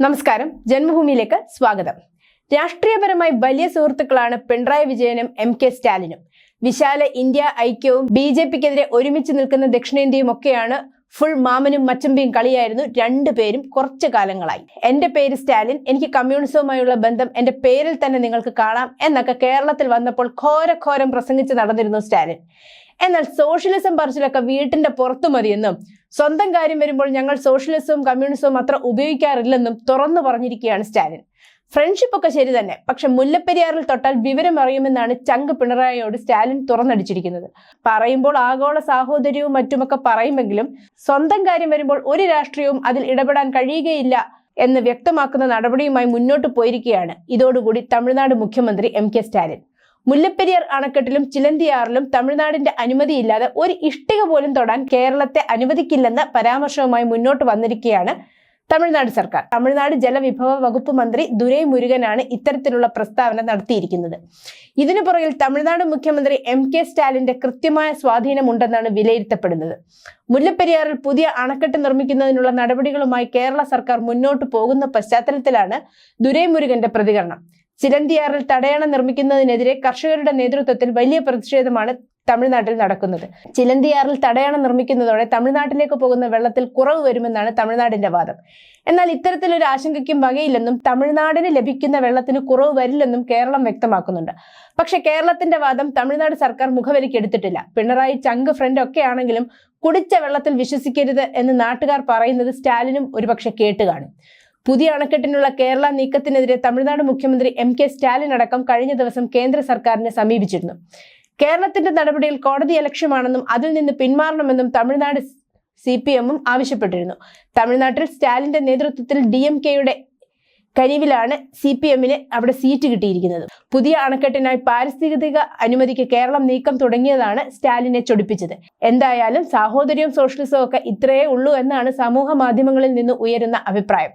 നമസ്കാരം. ജന്മഭൂമിയിലേക്ക് സ്വാഗതം. രാഷ്ട്രീയപരമായി വലിയ സുഹൃത്തുക്കളാണ് പിണറായി വിജയനും എം കെ സ്റ്റാലിനും. വിശാല ഇന്ത്യ ഐക്യവും ബി ജെ പിക്കെതിരെ ഒരുമിച്ച് നിൽക്കുന്ന ദക്ഷിണേന്ത്യയും ഒക്കെയാണ് ഫുൾ മാമനും മച്ചമ്പിയും കളിയായിരുന്നു രണ്ടുപേരും കുറച്ചു കാലങ്ങളായി. എന്റെ പേര് സ്റ്റാലിൻ. എനിക്ക് കമ്മ്യൂണിസവുമായുള്ള ബന്ധം എന്റെ പേരിൽ തന്നെ നിങ്ങൾക്ക് കാണാം എന്നൊക്കെ കേരളത്തിൽ വന്നപ്പോൾ ഘോരഘോരം പ്രസംഗിച്ച് നടന്നിരുന്നു സ്റ്റാലിൻ. എന്നാൽ സോഷ്യലിസം പറച്ചിലൊക്കെ വീട്ടിന്റെ പുറത്തു മതിയെന്നും സ്വന്തം കാര്യം വരുമ്പോൾ ഞങ്ങൾ സോഷ്യലിസവും കമ്മ്യൂണിസവും അത്ര ഉപയോഗിക്കാറില്ലെന്നും തുറന്നു പറഞ്ഞിരിക്കുകയാണ് സ്റ്റാലിൻ. ഫ്രണ്ട്ഷിപ്പ് ഒക്കെ ശരി തന്നെ പക്ഷെ മുല്ലപ്പെരിയാറിൽ തൊട്ടാൽ വിവരം അറിയുമെന്നാണ് ചങ്ക് പിണറായിയോട് സ്റ്റാലിൻ തുറന്നടിച്ചിരിക്കുന്നത്. പറയുമ്പോൾ ആഗോള സാഹോദര്യവും മറ്റുമൊക്കെ പറയുമെങ്കിലും സ്വന്തം കാര്യം വരുമ്പോൾ ഒരു രാഷ്ട്രീയവും അതിൽ ഇടപെടാൻ കഴിയുകയില്ല എന്ന് വ്യക്തമാക്കുന്ന നടപടിയുമായി മുന്നോട്ട് പോയിരിക്കുകയാണ്. ഇതോടുകൂടി തമിഴ്നാട് മുഖ്യമന്ത്രി എം കെ സ്റ്റാലിൻ. മുല്ലപ്പെരിയാർ അണക്കെട്ടിലും ചിലന്തിയാറിലും തമിഴ്നാടിന്റെ അനുമതിയില്ലാതെ ഒരു ഇഷ്ടിക പോലും തൊടാൻ കേരളത്തെ അനുവദിക്കില്ലെന്ന പരാമർശവുമായി മുന്നോട്ട് വന്നിരിക്കുകയാണ് തമിഴ്നാട് സർക്കാർ. തമിഴ്നാട് ജലവിഭവ വകുപ്പ് മന്ത്രി ദുരൈ മുരുകനാണ് ഇത്തരത്തിലുള്ള പ്രസ്താവന നടത്തിയിരിക്കുന്നത്. ഇതിനു പുറകിൽ തമിഴ്നാട് മുഖ്യമന്ത്രി എം കെ സ്റ്റാലിന്റെ കൃത്യമായ സ്വാധീനമുണ്ടെന്നാണ് വിലയിരുത്തപ്പെടുന്നത്. മുല്ലപ്പെരിയാറിൽ പുതിയ അണക്കെട്ട് നിർമ്മിക്കുന്നതിനുള്ള നടപടികളുമായി കേരള സർക്കാർ മുന്നോട്ട് പോകുന്ന പശ്ചാത്തലത്തിലാണ് ദുരൈ മുരുകന്റെ പ്രതികരണം. ചിലന്തിയാറിൽ തടയണ നിർമ്മിക്കുന്നതിനെതിരെ കർഷകരുടെ നേതൃത്വത്തിൽ വലിയ പ്രതിഷേധമാണ് തമിഴ്നാട്ടിൽ നടക്കുന്നത്. ചിലന്തിയാറിൽ തടയണ നിർമ്മിക്കുന്നതോടെ തമിഴ്നാട്ടിലേക്ക് പോകുന്ന വെള്ളത്തിൽ കുറവ് വരുമെന്നാണ് തമിഴ്നാടിന്റെ വാദം. എന്നാൽ ഇത്തരത്തിലൊരു ആശങ്കയ്ക്കും വകയില്ലെന്നും തമിഴ്നാടിന് ലഭിക്കുന്ന വെള്ളത്തിന് കുറവ് വരില്ലെന്നും കേരളം വ്യക്തമാക്കുന്നുണ്ട്. പക്ഷെ കേരളത്തിന്റെ വാദം തമിഴ്നാട് സർക്കാർ മുഖവലിക്കെടുത്തിട്ടില്ല പിണറായി ചങ്ക് ഫ്രണ്ട് ഒക്കെ ആണെങ്കിലും കുടിച്ച വെള്ളത്തിൽ വിശ്വസിക്കരുത് എന്ന് നാട്ടുകാർ പറയുന്നത് സ്റ്റാലിനും ഒരുപക്ഷെ കേട്ട് കാണും. പുതിയ അണക്കെട്ടിനുള്ള കേരള നീക്കത്തിനെതിരെ തമിഴ്നാട് മുഖ്യമന്ത്രി എം കെ സ്റ്റാലിൻ അടക്കം കഴിഞ്ഞ ദിവസം കേന്ദ്ര സർക്കാരിനെ സമീപിച്ചിരുന്നു. കേരളത്തിന്റെ നടപടിയിൽ കോടതി അലക്ഷ്യമാണെന്നും അതിൽ നിന്ന് പിന്മാറണമെന്നും തമിഴ്നാട് സി പി എമ്മും ആവശ്യപ്പെട്ടിരുന്നു. തമിഴ്നാട്ടിൽ സ്റ്റാലിന്റെ നേതൃത്വത്തിൽ ഡി എം കെയുടെ കനിവിലാണ് സി പി എമ്മിന് അവിടെ സീറ്റ് കിട്ടിയിരിക്കുന്നത്. പുതിയ അണക്കെട്ടിനായി പാരിസ്ഥിതിക അനുമതിക്ക് കേരളം നീക്കം തുടങ്ങിയതാണ് സ്റ്റാലിനെ ചൊടിപ്പിച്ചത്. എന്തായാലും സാഹോദര്യവും സോഷ്യലിസവും ഒക്കെ ഇത്രയേ ഉള്ളൂ എന്നാണ് സമൂഹ മാധ്യമങ്ങളിൽ നിന്ന് ഉയരുന്ന അഭിപ്രായം.